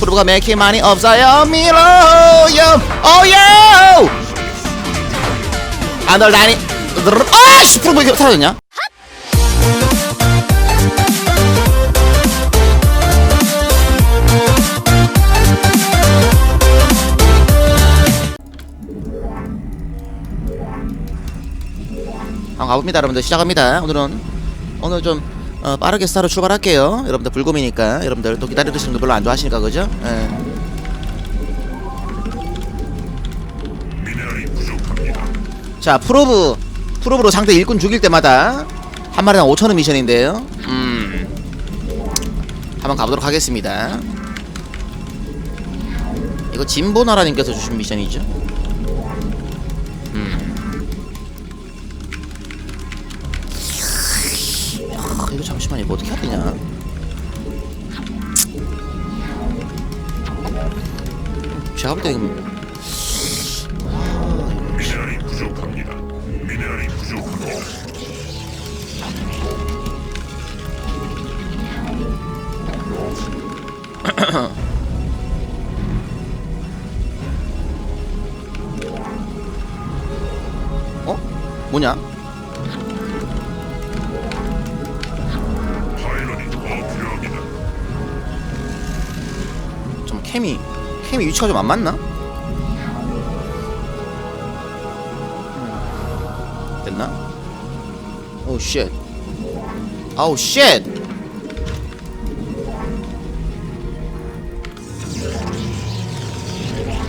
프로브가 맥히 많이 없어요 밀어요 오요 안돌 다니 아씨 프로브 이렇게 사라졌냐? 한번 가봅니다 여러분들. 시작합니다. 오늘은 오늘 좀 어, 빠르게 스타로 출발할게요. 여러분들 불금이니까 여러분들 또 기다려주시는 거 별로 안 좋아하시니까 그죠? 예. 자 프로브. 프로브로 상대 일꾼 죽일 때마다 한 마리당 5천원 미션인데요. 음. 한번 가보도록 하겠습니다. 이거 진보나라님께서 주신 미션이죠 이거 어떻게 해야 되냐? 제가 볼때 이거 미네랄이 부족합니다. 미네랄이 부족합니다. 어? 뭐냐? 캠이 캠이 위치가 좀 안 맞나? 음. 됐나? 오우 쉣 아우 쉣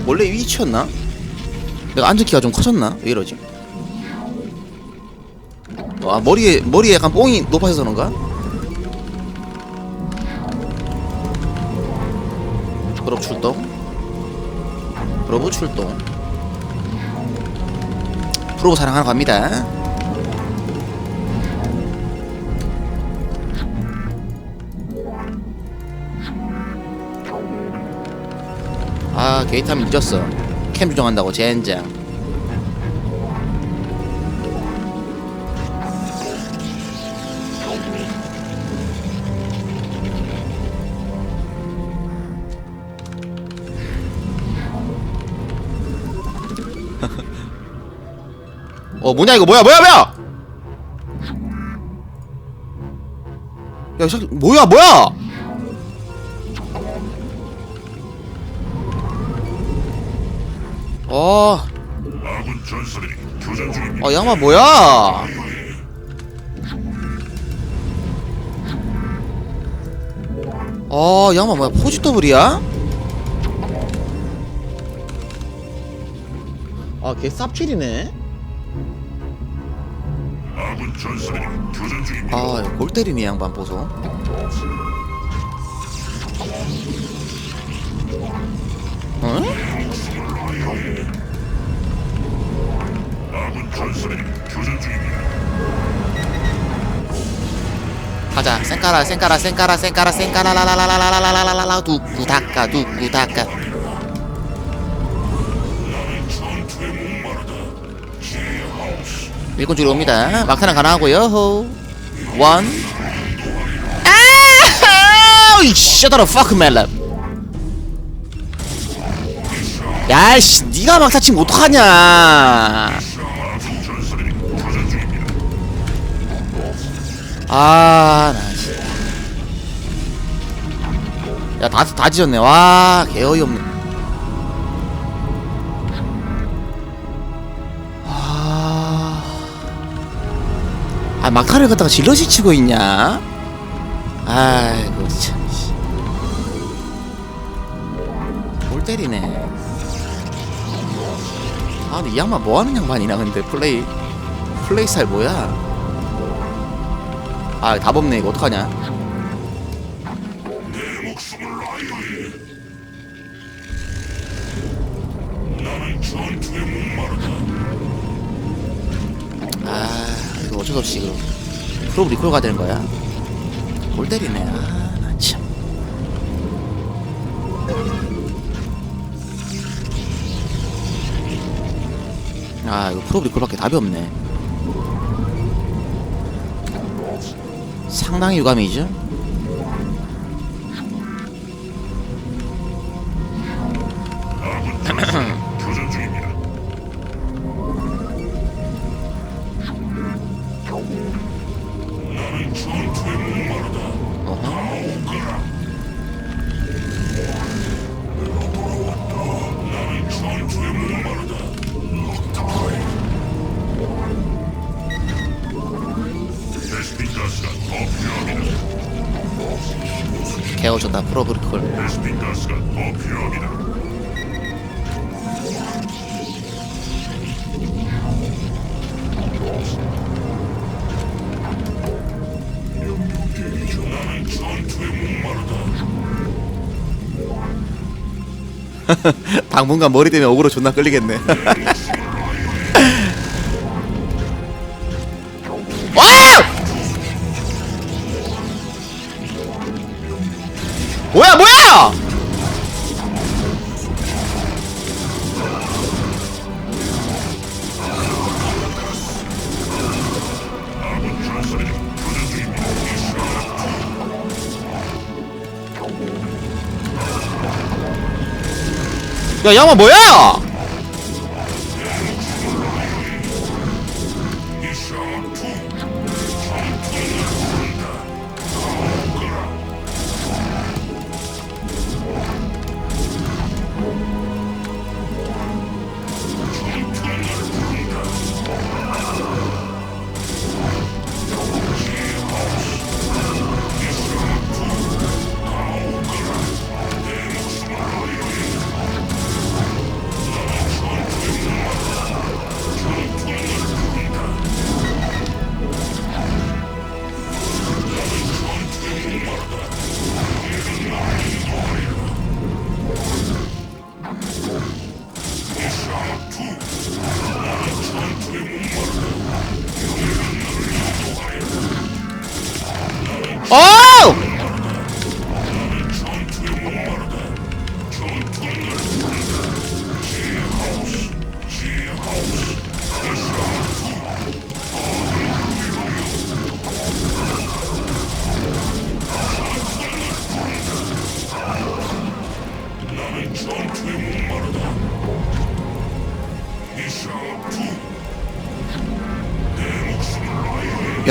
원래 이 위치였나? 내가 앉은 키가 좀 커졌나? 왜 이러지? 아 머리에 머리에 약간 뽕이 높아서 그런가? 그룹 출동? 프로브 출동. 프로브 사랑하러 갑니다. 아 게이트 하면 잊었어. 캠 조정한다고 젠장 어 뭐냐 이거 뭐야 뭐야 뭐야 야이 새끼 뭐야 뭐야 어, 아군 전사들이 교전 중입니다. 아 양마 뭐야 아 양마 뭐야 포지 더블이야? 아 걔 쌉칠이네 아, 골 때리네 양반 보소. 응? 가자, 생까라, 생까라, 생까라, 생까라, 생까라, 라라라라라라라라라라, 두구 닦아, 두구 닦아. 일꾼 줄이 옵니다. 막타는 가능하고요. 호. 원. 아! Shut the man. 야이씨, 네가 막타 치면 어떡하냐? 아, 나. 야, 다, 다 지졌네. 와, 개 어이없네. 막타를 갖다가 질럿이 치고 있냐? 아이고, 참. 씨. 골 때리네. 아, 근데 이 양반 뭐 하는 양반이나, 근데 플레이. 플레이 스타일 뭐야? 아, 답 없네. 이거 어떡하냐? 아 이거 어쩔 수 없이 이거 프로 리콜 가야 되는 거야. 골 때리네. 아 나 참. 아 이거 프로 리콜밖에 답이 없네. 상당히 유감이죠 개어졌다 프로브리콜 베스핀 가스가 더 필요합니다. 당분간 머리 때문에 억으로 존나 끌리겠네 와! 뭐야 뭐야 야 양아 뭐야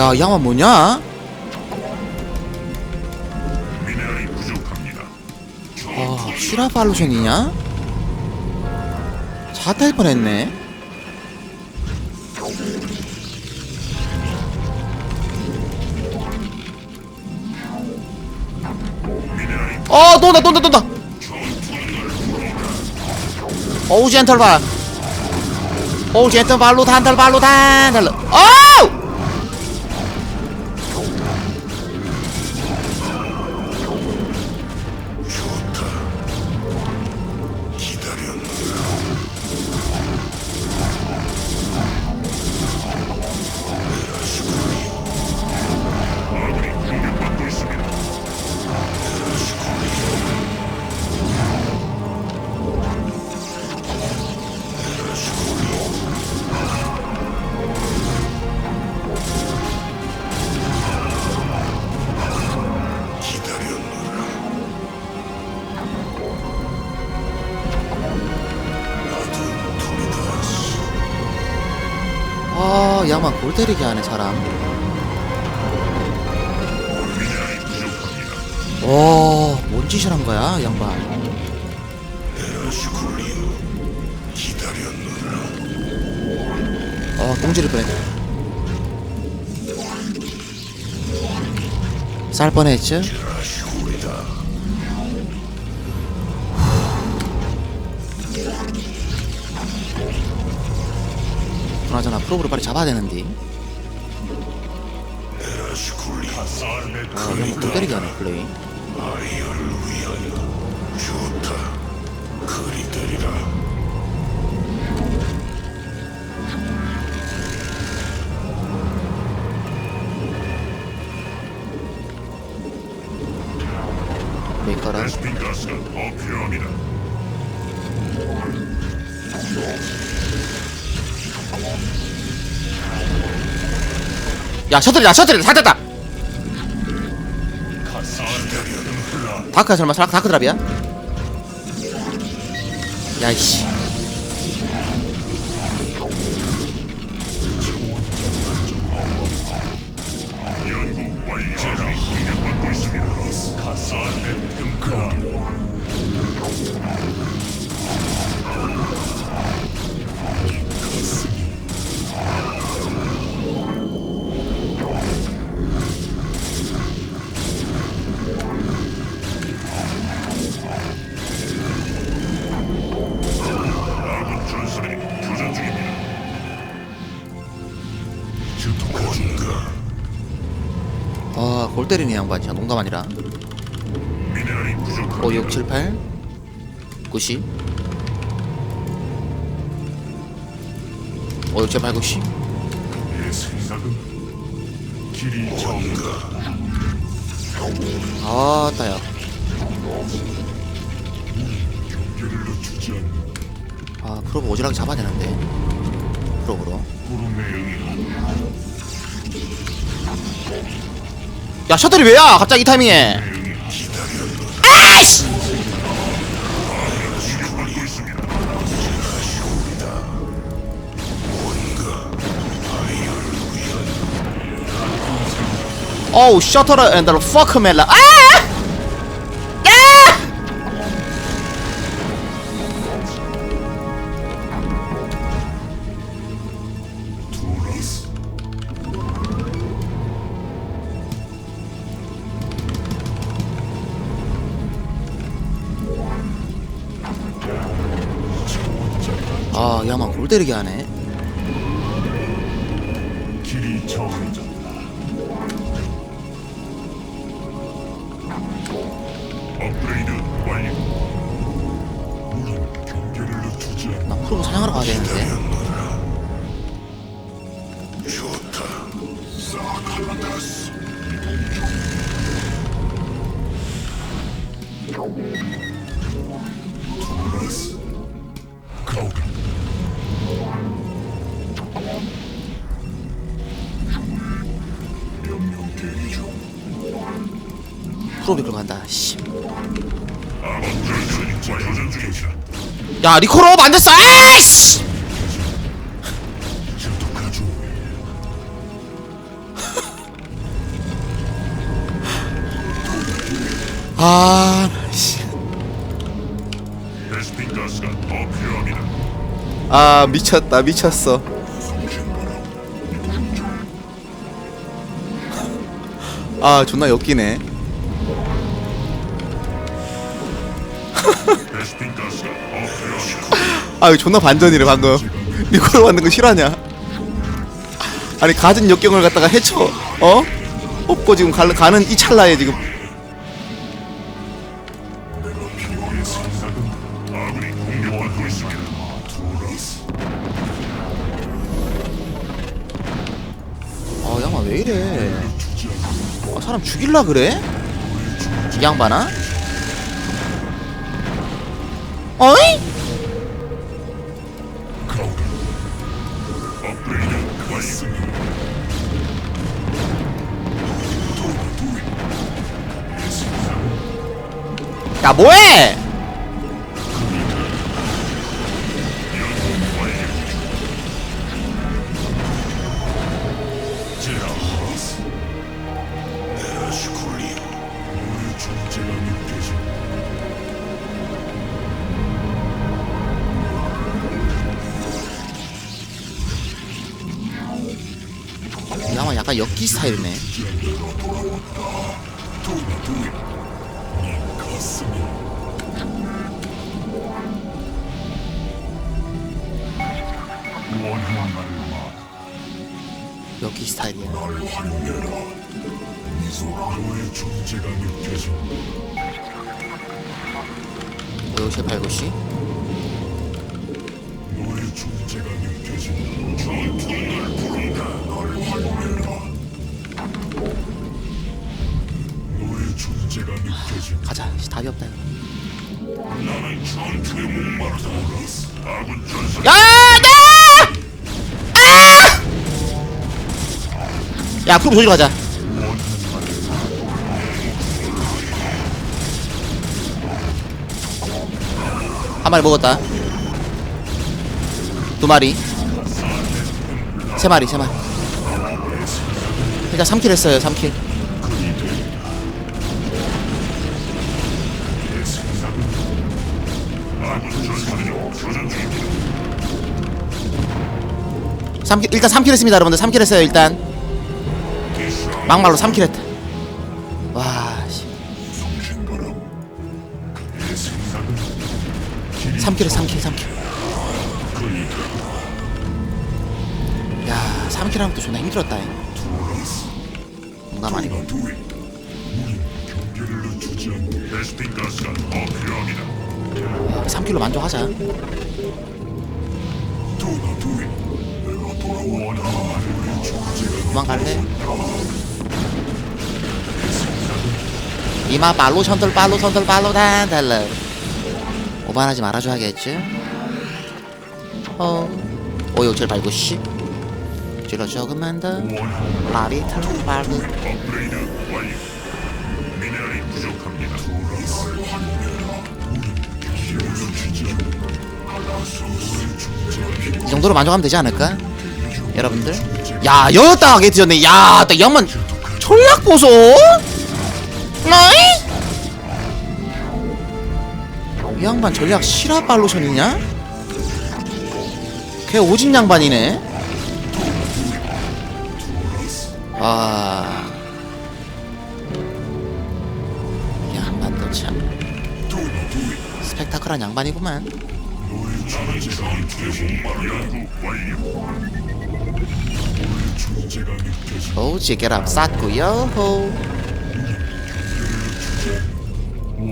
야 양아 뭐냐? 미네랄이 부족합니다. 아 슈라발루션이냐? 자탈 뻔했네. 어 쏜다 쏜다 쏜다. 어우 젠털발. 어우 젠털발로 단털 발로 단털 어우 아 양만 골 때리게 하네 사람. 와뭔 짓을 한 거야 양반. 어 똥지를 뻔했네 쌀 뻔했죠 그나저나 프로브를 빨리 잡아야 되는데 아 양반 골 때리게 하네 플레이 좋다. 그리 되리라. 야 셔틀이다 셔틀이다. 다 됐다. 다크 설마. 사- 다크 드랍이야? 야이씨 때리는 양반 진짜 농담 아니라. 미네랄이 부족합니다. 5 6 7 8 90 5 6 7 8 90내 생각은 길이 정가 아따야. 아 프로브 오지랖 잡아야 되는데. 프로브로 야 셔틀이 왜야 갑자기 이 타이밍에 아이씨. 어우 셔터를 앤더 퍼크 멜라 아! 아 야만 골 때리게 하네 길이 정해졌다. 업그레이드 완료. 우린 경계를 늦추지 않는 나 프로브 사냥하러 가야 되는데. 가오가. 프로브 이끌고 간다 씨. 야 리코로 안 됐어 아이씨? 아 씨. 베스핀 가스가 더 필요합니다. 아 미쳤다 미쳤어 아 존나 엮이네 아 이거 존나 반전이래 방금 리코로 만든 거 실화냐 아니 가진 역경을 갖다가 해쳐 어? 없고 지금 가, 가는 이 찰나에 지금. 아 양아 왜 이래 아, 사람 죽일라 그래? 이 양반아? 어이? 뭐해? 양반 약간 엮기 스타일이네 엮기 스타일이야 날 활용해라. 너의 존재가 느껴져. 5 8 9시 너의 존재가 느껴져. 전투를 부른다. 날 활용해라. 너의 존재가 느껴져. 가자 씨, 답이 없다 이거 나는 전투에 목마르다. 아군 전사 야! 야! 야 프로 조지러 가자. 한 마리 먹었다. 두 마리. 세 마리 세 마리. 일단 3킬 했어요 3킬. 내 생각은 아군 전사들이 교전 중입니다. 3킬 일단 3킬 했습니다 여러분들. 3킬 했어요 일단 막말로 3킬 했다. 와 씨. 3킬, 3킬 3킬. 야 3킬 하면 또 존나 힘들었다 농담 아니고 3킬로 만족하자. 도망갈래? 이마 발로 선들 발로 선들 발로 단달라. 오반하지 말아줘야겠지? 어. 오요 제일 발고 씨. 질러 조금만 더. 라비 탈로 발고 이 정도로 만족하면 되지 않을까? 여러분들? 야 여따 게트였네. 야나 양만. 전략 보소? 이? 이 양반 전략 실화 발로션이냐? 걔 오진 양반이네 아 양반도 참 스펙타클한 양반이구만 존재가 느껴져. 오 지 게랍 쌌구요 호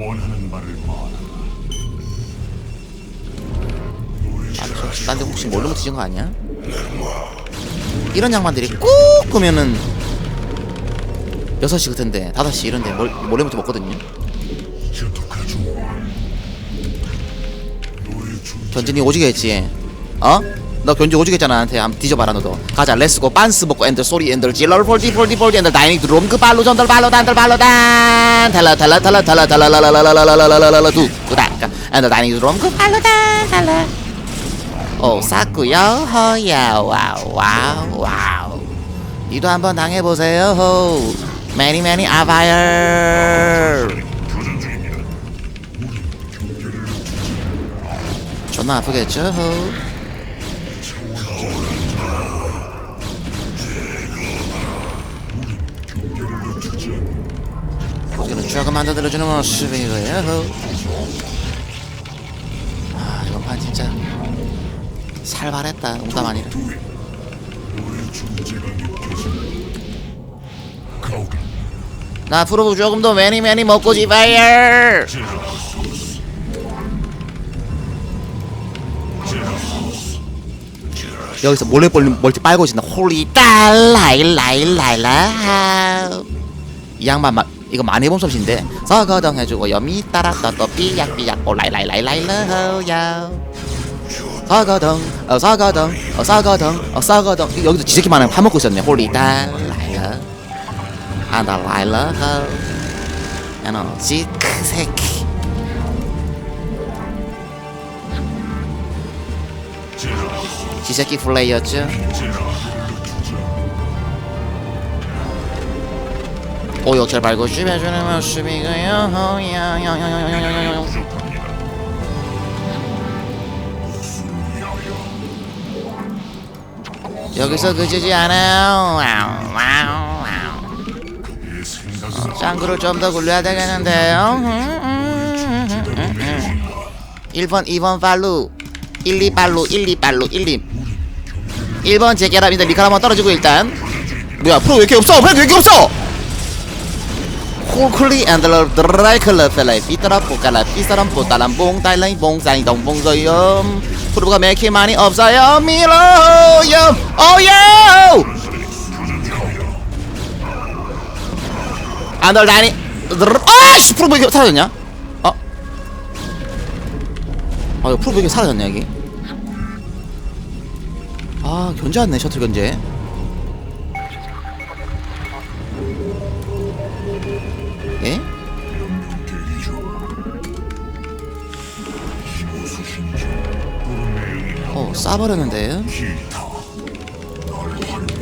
원하는 바를 말하라. 딴데 혹시 모르면 뒤진 거 아니야? 이런 양반들이 꾹 끄면은 6시 같은데 5시 이런데 몰, 몰래부터 먹거든요 견진이 오지게 했지 어? 너 견지 오지게 했잖아 나한테 한번 뒤져봐라 너도 가자 렛츠고 빤스 먹고 엔들 소리 엔들 질러 폴디 폴디 폴디 엔들 다이닝 드롬 그 발로 전들 발로 단들 발로 단 달라 달라 달라 달라 달라 달라 두 그다 엔들 다이닝 드롬 그 발로 단 달라 오 쌌구요 허야 와우 와우 와우 이도 한번 당해보세요 호 매니 매니 아바이어. 존나 아프겠죠 호 이거는 조금만 더 들어주는 모습이고요? 호. 아 이번 판 진짜. 살발했다 농담 아니라. 나 앞으로 조금 더 매니 매니 먹고 싶어요. 여기서 몰래 벌 멀티 빨고 있나 홀리 딸라일라일라일라 이. 양반 마, 이거 많이 해본 솜씨인데 서거덩 해주고 여미 따라서 또 삐약삐약. 올라일라일라일라야 서거덩 어 서거덩 어 서거덩 어 서거덩 여기도 지새끼만 한 먹고 있었네. 홀리 딸라일라. 아달라일라 야너 지크 새끼. 지새끼 플레이였죠 오 역체를 밟고 수비해주는 모습이고요 호야야야야야야야 여기서 그치지 않아요. 와우 와우 와우. 짱구를 좀 더 굴려야 되겠는데요. 1번 2번 발루. 1, 2 발루 1, 2 발루 1, 2 1번 재결합니다 미카라만 떨어지고 일단. 뭐야 프로 왜 이렇게 없어? 프로 왜 이렇게 없어? 홀클리 앤들러 드라이클러 펠라이 삐따라 뽀깔라 삐사람 뽀따람 봉달라이 봉사이 동봉서염 프로가 맥히 많이 없어요 밀어요 오요 안덜다니 아씨 프로 왜 이렇게 사라졌냐? 어? 아 이거 프로 왜 이렇게 사라졌냐 여기. 아 견제 왔네 셔틀 견제 싸버렸는데.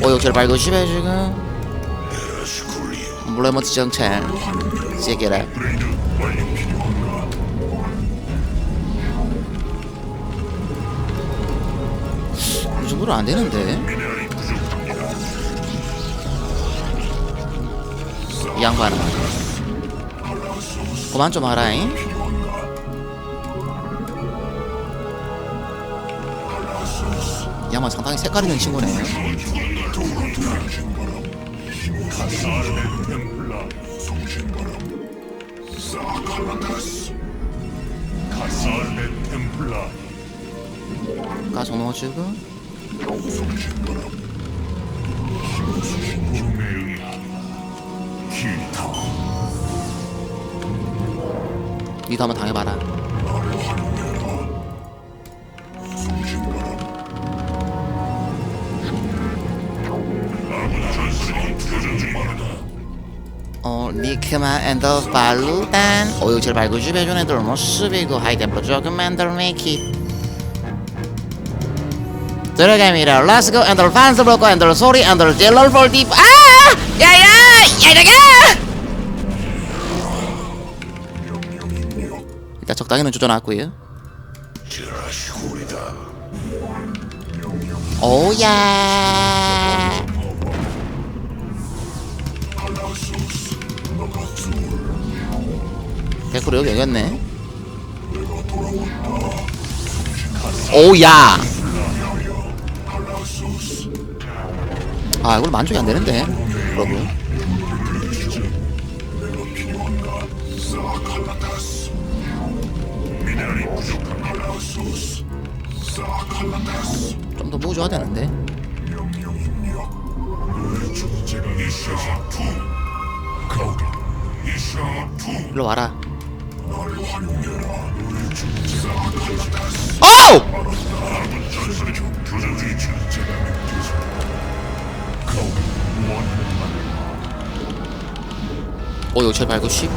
어 역시 발도 심해 지금. 물레머 지정체. 세계라 이 정도로 안 되는데. 양반아 그만 좀 하라잉. 정말 상당히 색깔 있는 친구네. 가서 넣어주고 니도 한번 당해봐라 어, 니크마 앤더 발루단 오육칠 발구 주배준 애들 모습이고 하이템플로 조금 만들 메이키 들어갑니다 렛츠고 앤더 판스 브로커 앤더 소리 앤더 젤럴 폴디 아! 야야! 야야야! 일단 적당히는 조져놨고요 오야 개꿀이 여기 여겼네. 오야! 아 이걸 만족이 안 되는데 여러분 좀 더 모으줘야 되는데. 일로 와라 말오 요철 발구 10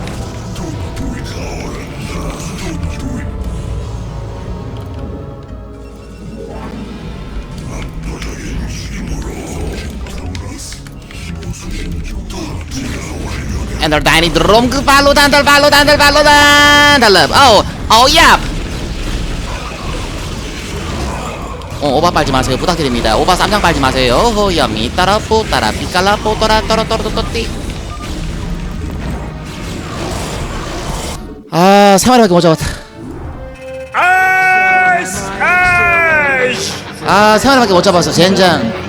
엔더 다이니 드롬 그 발로 단달 발로 단달 발로 단달럽 어우 어우야 어 오바 빨지 마세요. 부탁드립니다. 오바 쌈장 빨지 마세요. 어허야 미따라 뽀따라 삐깔라 뽀따라 떠라떠라떠띠 아 생활밖에 못 잡았다 아. 생활밖에 못 잡았어. 젠장